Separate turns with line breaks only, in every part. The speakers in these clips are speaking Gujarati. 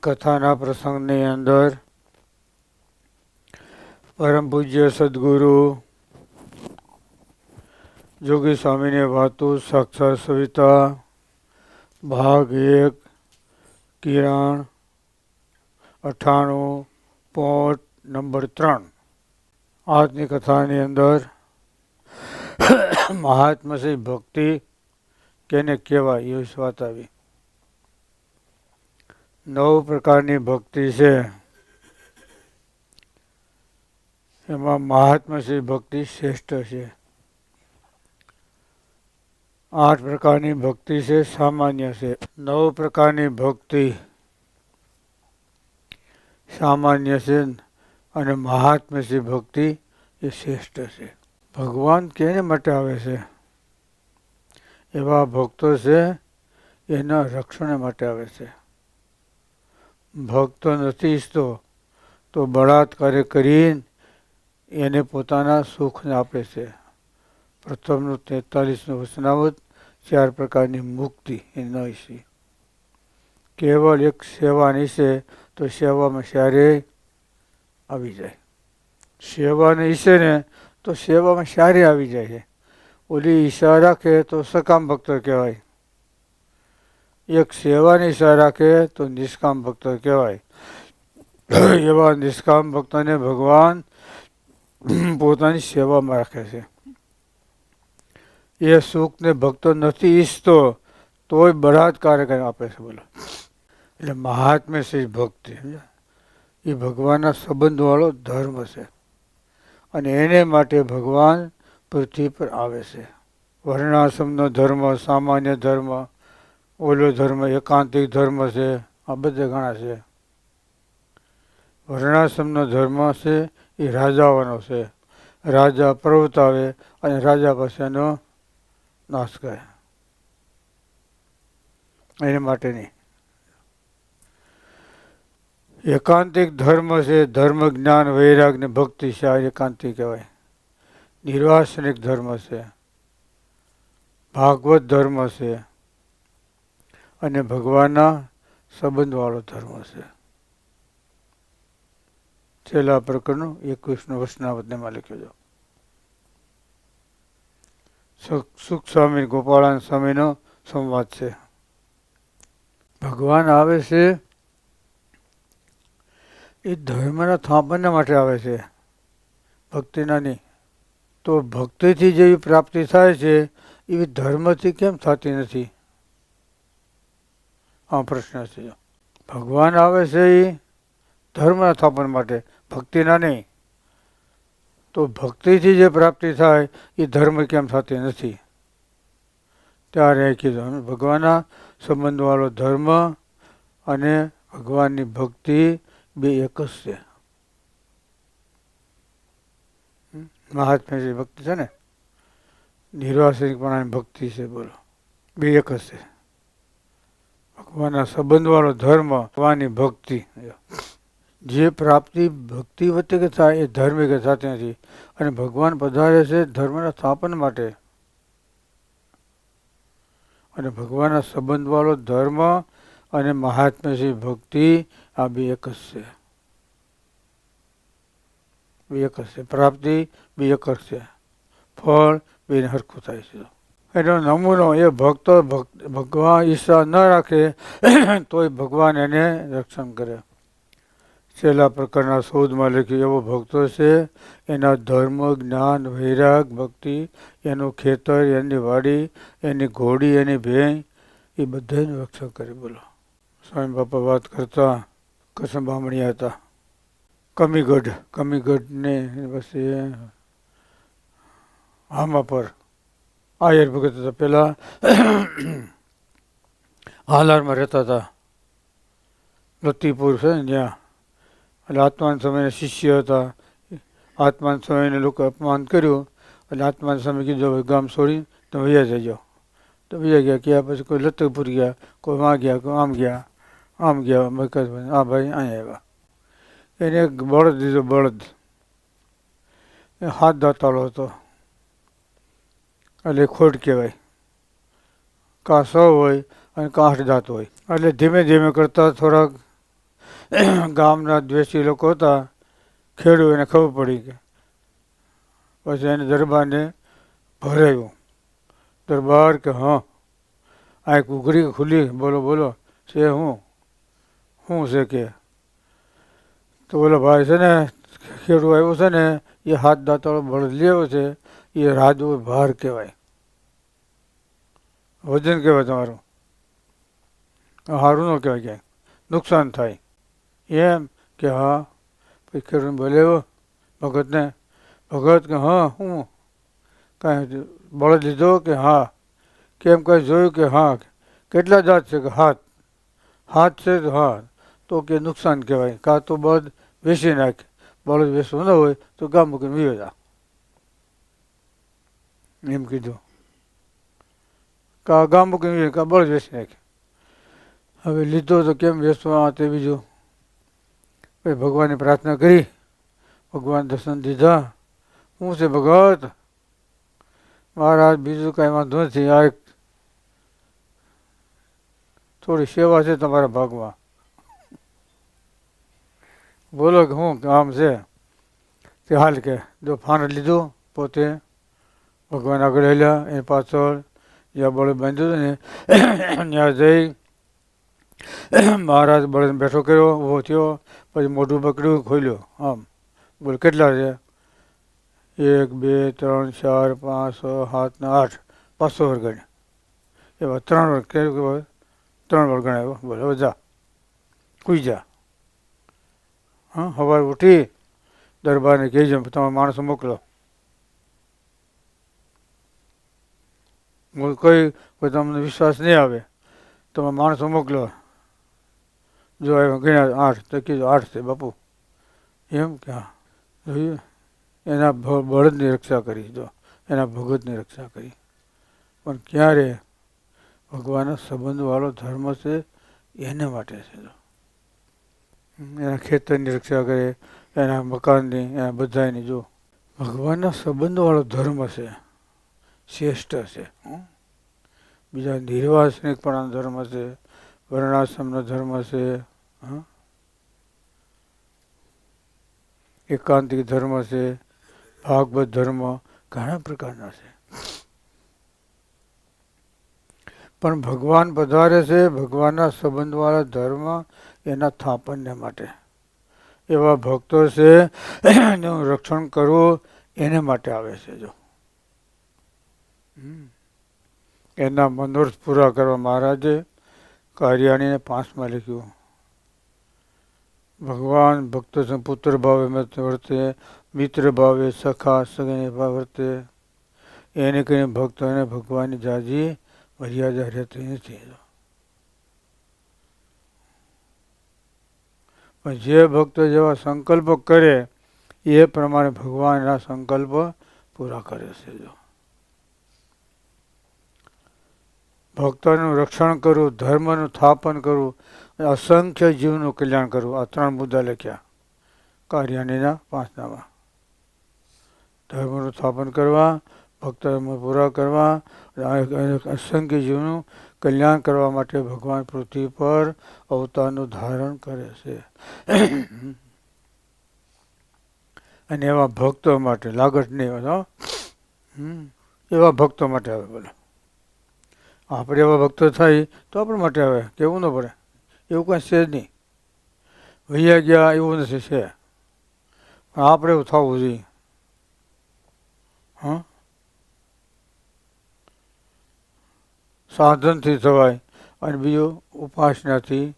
કથાના પ્રસંગની અંદર પરમ પૂજ્ય સદગુરુ જોગી સ્વામીની વાતો સાક્ષાત સવિતા, ભાગ એક, કિરણ અઠ્ઠાણું પોટ નંબર ત્રણ. આજની કથાની અંદર મહાત્મશ્રી ભક્તિ કેને કહેવાય એ વાત આવી. નવ પ્રકારની ભક્તિ છે. એમાં મહાત્માશ્રી ભક્તિ શ્રેષ્ઠ છે. આઠ પ્રકારની ભક્તિ છે, સામાન્ય છે. નવ પ્રકારની ભક્તિ સામાન્ય છે અને મહાત્માશ્રી ભક્તિ એ શ્રેષ્ઠ છે. ભગવાન કેને માટે આવે છે? એવા ભક્તો છે, એના રક્ષણ માટે આવે છે. ભક્તો નથી ઈચ્છતો તો બળાત્કારે કરીને એને પોતાના સુખને આપે છે. પ્રથમનું તેતાલીસનું વસનાવત, ચાર પ્રકારની મુક્તિ એ ન ઈચ્છી કેવળ એક સેવાની છે, તો સેવામાં ક્યારે આવી જાય. સેવાને ઈચ્છે ને, તો સેવામાં સારી આવી જાય છે. ઓલી ઈશા રાખે તો સકામ ભક્ત કહેવાય. એક સેવાની ઈચ્છા રાખે તો નિષ્કામ ભક્તો કહેવાય. એવા નિષ્કામ ભક્તને ભગવાન પોતાની સેવામાં રાખે છે. એ સુખને ભક્તો નથી ઈચ્છતો તોય બળાત્કાર કરીને આપે છે બોલો. એટલે મહાત્મ્ય શ્રી ભક્તિ એ ભગવાનના સંબંધવાળો ધર્મ છે. અને એને માટે ભગવાન પૃથ્વી પર આવે છે. વર્ણાશ્રમનો ધર્મ સામાન્ય ધર્મ ઓલો ધર્મ, એકાંતિક ધર્મ છે, આ બધા ઘણા છે. વર્ણાશ્રમનો ધર્મ છે, એ રાજાઓનો છે. રાજા પર્વત આવે અને રાજા પાસે એનો નાશ કરે. એને માટેની. એકાંતિક ધર્મ છે, ધર્મ જ્ઞાન, વૈરાગ ને ભક્તિ છે, આ એકાંતિક કહેવાય. નિર્વાસનિક ધર્મ છે. ભાગવત ધર્મ છે. અને ભગવાનના સંબંધવાળો ધર્મ છે. છેલ્લા પ્રકરણનું એકવીસનું વચનાવતનેમાં લખ્યો છે. સુખ સ્વામી ગોપાળાન સ્વામીનો સંવાદ છે. ભગવાન આવે છે. એ ધર્મના થાપણના માટે આવે છે. ભક્તિના નહીં તો ભક્તિથી જેવી પ્રાપ્તિ થાય છે, એવી ધર્મથી કેમ થતી નથી? આ પ્રશ્ન છે. ભગવાન આવે છે એ ધર્મના સ્થાપન માટે ભક્તિના નહીં. તો ભક્તિથી જે પ્રાપ્તિ થાય એ ધર્મ કેમ થતી નથી? ત્યારે કીધું ભગવાનના સંબંધવાળો ધર્મ અને ભગવાનની ભક્તિ બે એક જ છે. મહાત્માજી ભક્તિ છે ને? નિર્વાસનિકપણાની ભક્તિ છે બોલો. બે એક જ છે. ભગવાનના સંબંધવાળો ધર્મ, ભગવાનની ભક્તિ. જે પ્રાપ્તિ ભક્તિ વચ્ચે કે થાય એ ધર્મ કે અને ભગવાન પધારે છે ધર્મના સ્થાપન માટે. અને ભગવાનના સંબંધવાળો ધર્મ અને મહાત્મ્યશ્રી ભક્તિ, આ બે એક જ છે. બે એક જ છે. પ્રાપ્તિ બે એક જ છે. ફળ બેને હરખું થાય છે. એનો નમૂનો એ ભક્તો ભગવાન ઈચ્છા ન રાખે, તોય ભગવાન એને રક્ષણ કરે. છેલ્લા પ્રકારના શોધમાં લખ્યું, એવો ભક્તો છે, એના ધર્મ, જ્ઞાન, વૈરાગ, ભક્તિ, એનું ખેતર, એની વાડી, એની ઘોડી, એની ભેં એ બધાને રક્ષણ કરી. બોલો. સ્વામી બાપા વાત કરતા કસમ બામણીયા હતા. કમીગઢ, કમીગઢને પછી આમાં પર આયર ભગત હતા પહેલાં હાલારમાં રહેતા હતા લતીપુર છે ને ત્યાં એટલે આત્માન સમયના શિષ્ય હતા આત્માન સમયને લોકો અપમાન કર્યું એટલે આત્માન સમય કીધું ગામ છોડી તો વૈયા જજો તો વૈયા ગયા ગયા પછી કોઈ લતકપુર ગયા કોઈ વાં ગયા કોઈ આમ ગયા આમ ગયા મકરભાઈ આ ભાઈ અહીંયા આવ્યા એને એક બળદ દીધો બળદ એ હાથ દાતાળો હતો એટલે ખોટ કહેવાય. કાં સ હોય અને કાં આઠ દાંત હોય. એટલે ધીમે ધીમે કરતાં થોડાક ગામના દ્વેષી લોકો હતા ખેડૂ એને ખબર પડી કે પછી એને દરબારને ભરાયું. દરબાર કે, હા, આ ઉઘડી ખુલી, બોલો બોલો, છે હું? શું છે કે? તો બોલો, ભાઈ છે ને ખેડૂ આવ્યો છે ને, એ હાથ દાંતાળો ભળ લેવો છે એ રાજવો ભાર કહેવાય. વજન કહેવાય તમારું. સારું ન કહેવાય ક્યાંય. નુકસાન થાય. એમ કે હા, પછી ખેડૂત બોલ્યો ભગતને, ભગત કે હા, હું કાંઈ બળદ લીધો કે હા? કેમ કાંઈ જોયું કે હા? કેટલા જાત છે કે હાથ? હાથ છે તો હા, તો કે નુકસાન કહેવાય. કાં તો બળદ વેચી નાખે. બળદ વેચવું ન હોય તો ગામ મૂકીને જા. એમ કીધું. કા ગામ વીયો કા બળદ વેચી હવે લીધો તો કેમ વેચવા તે બીજું? પછી ભગવાનની પ્રાર્થના કરી. ભગવાન દર્શન દીધા. શું છે ભગત? મહારાજ, બીજું કાંઈ વાંધો નથી. આ એક થોડી સેવા છે તમારા ભાગમાં. બોલો કે હું કામ છે? તે હાલ કે, જો ફાન લીધું, પોતે ભગવાન આગળ હેલ્યા એ પાછળ જ્યાં બળદ બાંધ્યું હતું ને, ત્યાં જઈ મહારાજ બળદ બેઠો કર્યો, ઊભો થયો, પછી મોઢું પકડ્યું, ખોલ્યો, આમ. બોલ, કેટલા છે એક, બે, ત્રણ, ચાર, પાંચ, છ, સાત, ને આઠ. પાંચસો વર્ગણ એવા ત્રણ વર્ગ કેવું ત્રણ વર્ગ ગણાયો. બોલો જા. કુઈ જા? હા સવારે ઉઠી, દરબારને કહેજો, તમે માણસો મોકલો. કોઈ કોઈ તમને વિશ્વાસ નહીં આવે. તમે માણસો મોકલો. જો આવ્યા ગણ્યા આઠ, તો કીધું આઠ છે બાપુ. એમ કે હા. એના બળદની રક્ષા કરી, જો. એના ભગતની રક્ષા કરી. પણ ક્યારે ભગવાનનો સંબંધવાળો ધર્મ છે, એને માટે છે, જો. એના ખેતરની રક્ષા કરે, એના મકાનની, એના બધાની, જો. ભગવાનના સંબંધવાળો ધર્મ છે. શ્રેષ્ઠ છે. બીજા બીજા પણ ધર્મ છે, વર્ણાશ્રમનો ધર્મ છે એકાંતિક ધર્મ છે, ભાગવત ધર્મ, ઘણા પ્રકારના છે. પણ ભગવાન પધારે છે, ભગવાનના સંબંધવાળા ધર્મ એના થાપણને માટે. એવા ભક્તો છે, એનું રક્ષણ કરવું એને માટે આવે છે, જો. એના મનોરથ પૂરા કરવા મહારાજે કાર્યાણીને પાંચમાં લખ્યું. ભગવાન ભક્ત પુત્ર ભાવે વર્તે, મિત્ર ભાવે સખા સગને વર્તે. એને કહીને ભક્તોને ભગવાનની જાજી મર્યાદા રહેતી નથી. પણ જે ભક્તો જેવા સંકલ્પ કરે, એ પ્રમાણે ભગવાનના સંકલ્પ પૂરા કરે છે જો. ભક્તોનું રક્ષણ કરવું ધર્મનું સ્થાપન કરવું અસંખ્ય જીવનું કલ્યાણ કરવું આ ત્રણ મુદ્દા લખ્યા. કાર્યાણીના પાંચનામાં. ધર્મનું સ્થાપન કરવા, ભક્ત પૂરા કરવા અસંખ્ય જીવનું કલ્યાણ કરવા માટે ભગવાન પૃથ્વી પર અવતારનું ધારણ કરે છે. અને એવા ભક્તો માટે લાગટ નહીં. એવા ભક્તો માટે આવે બોલો આપણે એવા ભક્તો થાય તો આપણા માટે આવે, કેવું ન પડે? એવું કાંઈ છે જ નહીં. વૈયા ગયા એવું નથી છે. પણ આપણે એવું થવું જોઈએ. હા? સાધનથી થવાય અને બીજું ઉપાસનાથી.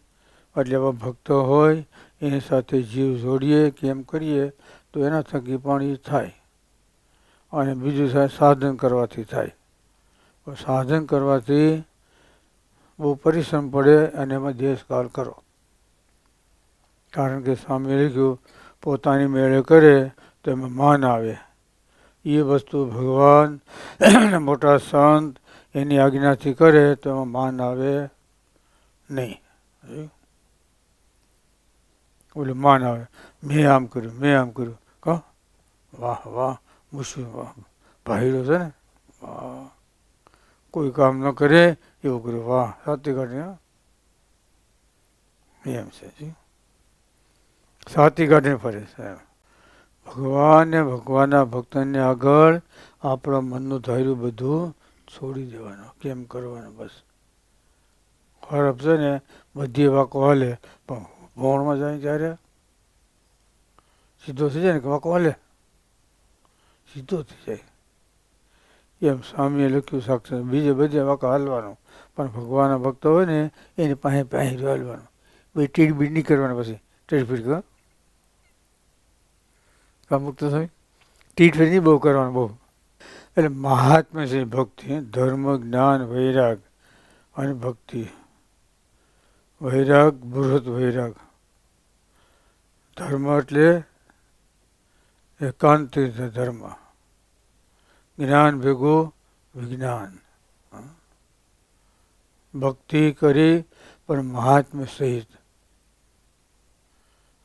એટલે એવા ભક્તો હોય, એની સાથે જીવ જોડીએ, કેમ કરીએ, તો એના થકી પણ એ થાય. અને બીજું સાધન કરવાથી થાય. સાધન કરવાથી બહુ પરિશ્રમ પડે અને એમાં દેશકાલ કરો. કારણ કે સ્વામી લખ્યું, પોતાની મેળે કરે તો એમાં માન આવે. એ વસ્તુ ભગવાન મોટા સંત એની આજ્ઞાથી કરે તો એમાં માન આવે નહીં? ઓલું માન આવે. મેં આમ કર્યું, મેં આમ કર્યું. કહો વાહ વાહ, મુશ્કેલ. વાહ, ભાઈડો છે ને? વાહ. કોઈ કામ ન કરે, એવું કર્યું વાહ, સાત્વિક કાઢી એમ છે જી. કાઢીને ફરે છે ભગવાનને ભગવાનના ભક્તને આગળ આપણા મનનું ધાર્યું બધું છોડી દેવાનું. કેમ કરવાનું? બસ. ખરાબ છે ને, બધી વાકો હાલે. પણ ભોણમાં જાય ત્યારે? સીધો થઈ જાય ને વાકો હાલે? સીધો થઈ જાય. એમ સ્વામીએ લખ્યું સાક્ષર બીજે બધે વાંકા હાલવાનું. પણ ભગવાનના ભક્તો હોય ને, એની પાસે પાસે હાલવાનું. બે ટીડબીડ નહીં કરવાનું પછી. ટીડફીડ કરો કર. અમુક તો થાય. ટીડ નહીં બહુ કરવાનું, બહુ. એટલે મહાત્મા છે ભક્તિ, ધર્મ, જ્ઞાન, વૈરાગ અને ભક્તિ. વૈરાગ, બૃહદ વૈરાગ. ધર્મ એટલે એકાંતિક ધર્મ. જ્ઞાન ભેગું વિજ્ઞાન. ભક્તિ કરી પણ મહાત્મ સહિત.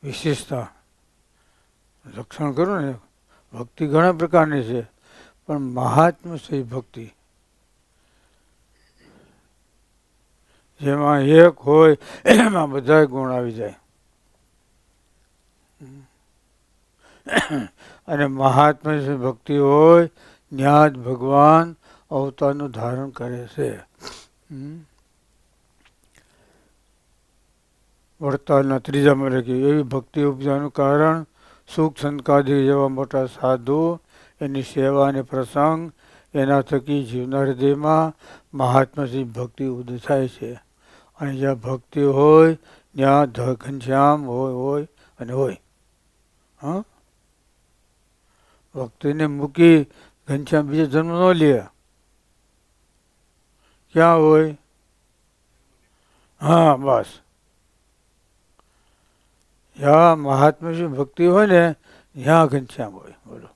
વિશેષતા. લક્ષણ કરું ને, ભક્તિ ઘણા પ્રકારની છે, પણ મહાત્મ સહિત ભક્તિ. જેમાં એક હોય, એમાં બધા ગુણ આવી જાય. અને મહાત્મા ભક્તિ હોય ત્યાં જ ભગવાન અવતારનું ધારણ કરે છે. વડતાલના ત્રીજામાં લખ્યું એવી ભક્તિ ઉપજાનું કારણ સુખ સંકાદી જેવા મોટા સાધુ, એની સેવા અને પ્રસંગ, એના થકી જીવના હૃદયમાં મહાત્માથી ભક્તિ ઉદય થાય છે. અને જ્યાં ભક્તિ હોય, ત્યાં ઘનશ્યામ હોય હોય અને હોય. હા? ભક્તિને મૂકી ઘનશ્યામ બીજો જન્મ ન લે. ક્યાં હોય? હા, બસ. જ્યાં મહાત્માની ભક્તિ હોય ને, ત્યાં ઘનશ્યામ હોય. બોલો.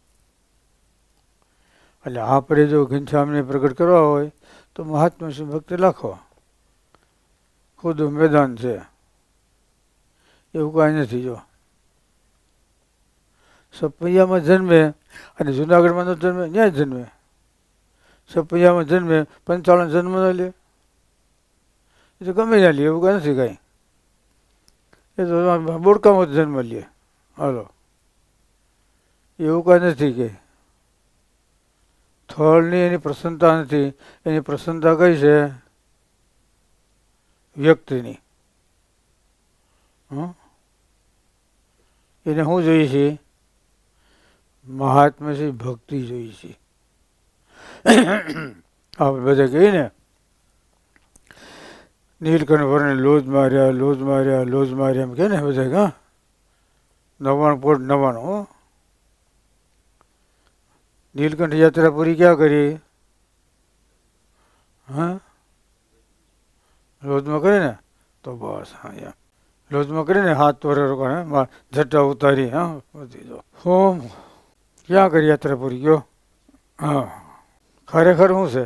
એટલે આપણે જો ઘનશ્યામને પ્રગટ કરવા હોય, તો મહાત્મા ભક્તિ લખો. ખુદ મેદાન છે. એવું કાંઈ નથી જો. સપૈયામાં જન્મે અને જુનાગઢમાં ન જન્મે ત્યાં જન્મે. સપૈયામાં જન્મે પંચાવન જન્મ ન લે. એ તો ગમે ના લે, એવું કાંઈ નથી કાંઈ. એ તો બોડકામાં જન્મ લે. હાલો. એવું કાંઈ નથી કે. થળની એની પ્રસન્નતા નથી. એની પ્રસન્નતા કઈ છે? વ્યક્તિની. એને શું જોઈએ છે? મહાત્મા છે ભક્તિ જોઈ છે. આપણે બધા કહીએ ને, નીલકંઠ લોજ માર્યા લોજ માર્યા લોજ માર્યા એમ કહે ને બધા હા. નવાણું પોટ નવાણું નીલકંઠ યાત્રા પૂરી ક્યાં કરી? હા? લોજમાં કરે ને? તો બસ, હા યા લોજમાં કરીને હાથ વરે રોકાણે જટા ઉતારી, હા, બધી જો હોમ ક્યાં કરી યાત્રા પૂરી ગયો હા ખરેખર શું છે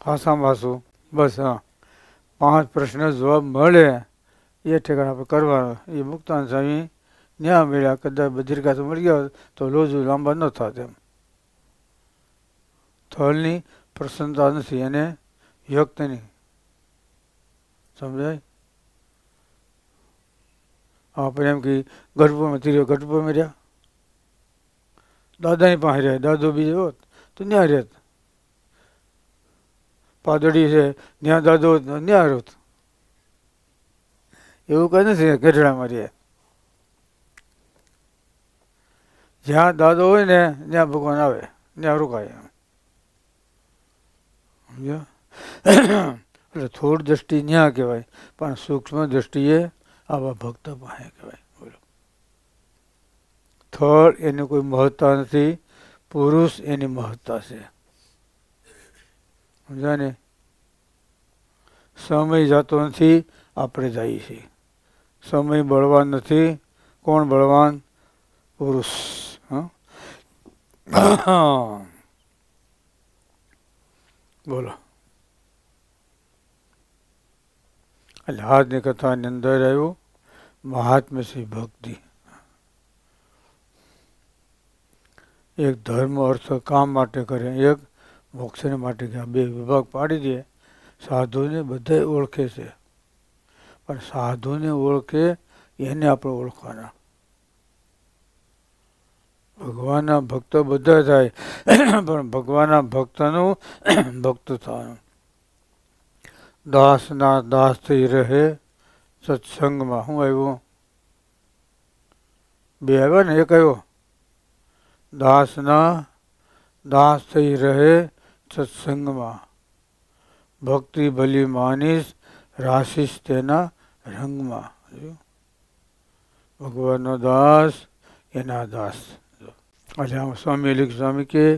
હાસામ હાસું બસ હા પાંચ પ્રશ્ન જવાબ મળે એ ઠેકાણ આપણે કરવાનો એ મુક્તાન સ્વામી ન્યા મળ્યા કદાચ બદ્રિકા તો મળી ગયા તો લોજુ લાંબા ન થાત એમ સ્થળની પ્રસન્નતા નથી અને વ્યક્તની સમજાય આપણે એમ કે ગઢપુરમાં તીર્યો ગઢપુરમાં રહ્યા દાદાની પાસે રહે, દાદો બીજો હોત તો ન્યા રહેત. પાદડી છે ત્યાં દાદો હોત હોત એવું કંઈ નથી ગઢડામાં રહે. જ્યાં દાદો હોય ને, ત્યાં ભગવાન આવે, ત્યાં રોકાય સમજ્યા? એટલે થોડ દ્રષ્ટિ ન્યા કહેવાય, પણ સૂક્ષ્મ દ્રષ્ટિએ આવા ભક્ત પાસે કહેવાય. બોલો થળ એની કોઈ મહત્તા નથી, પુરુષ એની મહત્તા છે. સમજ્યા ને સમય જતો નથી, આપણે જઈએ છીએ. સમય બળવાન નથી, કોણ બળવાન? પુરુષ. બોલો. એટલે આજની કથાની અંદર આવ્યું મહાત્મ્ય શ્રી ભક્તિ. એક ધર્મ, અર્થ, કામ માટે કરે, એક મોક્ષને માટે કે બે વિભાગ પાડી દે, સાધુને બધા ઓળખે છે. પણ સાધુને ઓળખે એને આપણે ઓળખવાના. ભગવાનના ભક્તો બધા થાય, પણ ભગવાનના ભક્તનું ભક્ત થવાનું. દાસના દાસ થઈ રહે સત્સંગમાં. હું આવ્યું? બે આવ્યા ને? એક આવ્યો? દાસના દાસ થઈ રહે સત્સંગમાં. ભક્તિ ભલી માનીશ, રાશિશ તેના રંગમાં. ભગવાનનો દાસ, એના દાસ. આજે આમ સ્વામી લીખ સ્વામી કે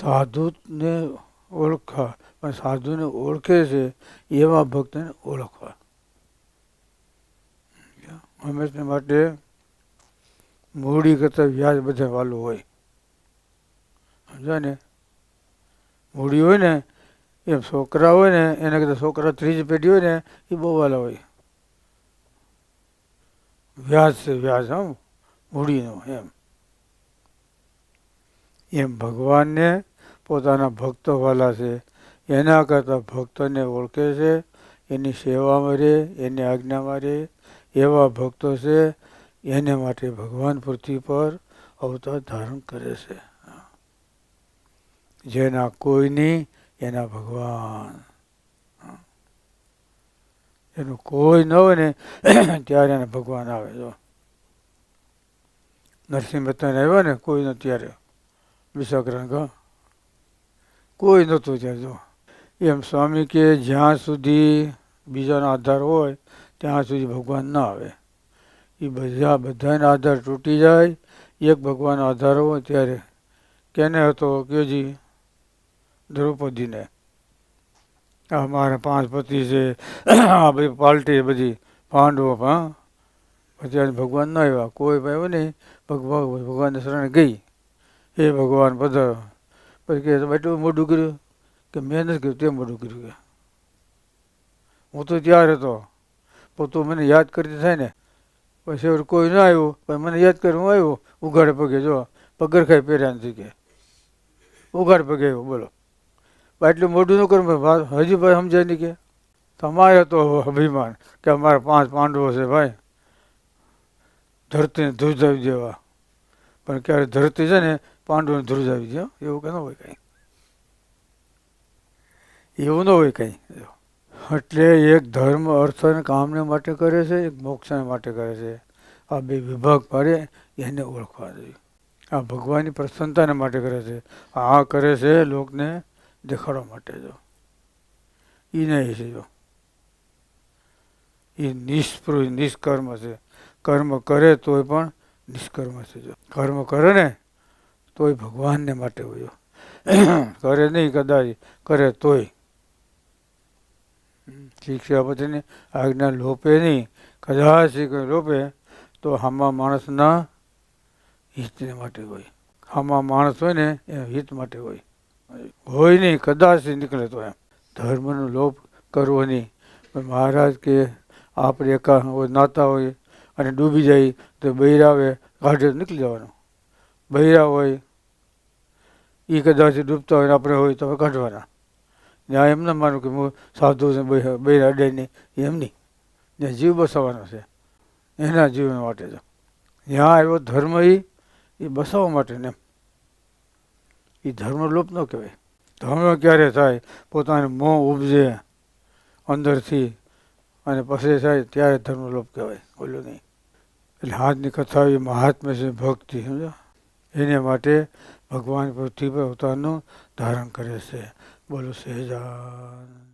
સાધુને ઓળખા, પણ સાધુને ઓળખે છે, એવા ભક્તને ઓળખવા. હંમેશને માટે મૂડી કરતા વ્યાજ બધા વાલું હોય. સમજો ને? મૂડી હોય ને, એમ છોકરા હોય ને, એના કરતા છોકરા ત્રીજી પેઢી હોય ને, એ બહુ વાલા હોય. વ્યાજ છે વ્યાજ હમ મૂડીનો, એમ. એમ ભગવાનને પોતાના ભક્તો વાલા છે. એના કરતાં ભક્તોને ઓળખે છે. એની સેવામાં રહે એની આજ્ઞામાં રહે એવા ભક્તો છે એને માટે ભગવાન પૃથ્વી પર અવતાર ધારણ કરે છે. જેના કોઈ નહીં એના ભગવાન. એનું કોઈ ન હોય ને, ત્યારે એને ભગવાન આવે જો નરસિંહ મહેતાને આવ્યા ને, કોઈ ન ત્યારે. વિશ્વગ્રંગ કોઈ નહોતું ત્યારે જો. એમ સ્વામી કે જ્યાં સુધી બીજાનો આધાર હોય, ત્યાં સુધી ભગવાન ન આવે. એ બધા બધાના આધાર તૂટી જાય, એક ભગવાનનો આધાર હોય ત્યારે. કેને હતો કેજી? દ્રૌપદીને. આ મારા પાંચ પતિ છે, આ બધી પાલટી બધી, પાંડવો હા. પછી ભગવાન ના આવ્યા, કોઈ આવ્યો નહીં, ભગવાન ભગવાનને શરણે ગઈ. એ ભગવાન પધારો પછી કે એટલું મોઢું કર્યું? કે મેં નથી કર્યું તે મોઢું કર્યું કે. હું તો ત્યાર હતો પોતું મને યાદ કરતી થાય ને પછી કોઈ ના આવ્યું, પણ મને યાદ કરી હું આવ્યો, ઉઘાડ પગે, જો પગરખાઈ પહેર્યા નથી કે. ઉઘાડ પગે આવ્યો, બોલો. એટલું મોટું ન કરું હજી ભાઈ સમજાય નહીં કે. તમારે તો અભિમાન કે અમારા પાંચ પાંડવો છે ભાઈ. ધરતીને ધ્રુજાવી દેવા. પણ ક્યારે ધરતી છે ને, પાંડવોને ધ્રુજાવી દે. એવું કે ન હોય કંઈ. એવું ન હોય કંઈ. એટલે એક ધર્મ, અર્થ અને કામને માટે કરે છે, એક મોક્ષને માટે કરે છે. આ બે વિભાગ પાડે, એને ઓળખવા જોઈએ. આ ભગવાનની પ્રસન્નતાને માટે કરે છે. આ કરે છે લોકને દેખાડવા માટે જો. એ નહીં છે જો. એ નિષ્પૃહ નિષ્કર્મ છે. કર્મ કરે તોય પણ નિષ્કર્મ છે જો. કર્મ કરે ને તોય ભગવાનને માટે હોય કરે નહીં કદાચ, કરે તોય. શિક્ષા પછીની આજ્ઞા લોપે નહીં. કદાચ કોઈ લોપે, તો હામાં માણસના હિતને માટે હોય. હામાં માણસ હોય ને, એ હિત માટે હોય. હોય નહીં, કદાચ નીકળે તો એમ. ધર્મનો લોપ કરવો નહીં. પણ મહારાજ કે, આપણે એકા નાતા હોય, અને ડૂબી જાય, તો બૈરાવે, કાઢે નીકળી જવાનું. બૈરા હોય એ કદાચ ડૂબતા હોય આપણે હોય, તો કાઢવાના. ત્યાં એમ ના માનું કે હું સાધુ છે, બે અડે નહીં એમ નહીં. જીવ બસાવવાનો છે. એના જીવન માટે તો જ્યાં આવ્યો ધર્મ એ એ બસાવવા માટે ને એમ. એ ધર્મ લોપ ન કહેવાય. ધર્મ ક્યારે થાય? પોતાને મોં ઉપજે, અંદરથી, અને પછી થાય ત્યારે ધર્મ લોપ કહેવાય. બોલ્યું નહીં. એટલે હાથની કથા એ મહાત્મ્ય છે, ભક્તિ, સમજો? એને માટે ભગવાન પૃથ્વી પર અવતારનું ધારણ કરે છે. બોલો સહેજાન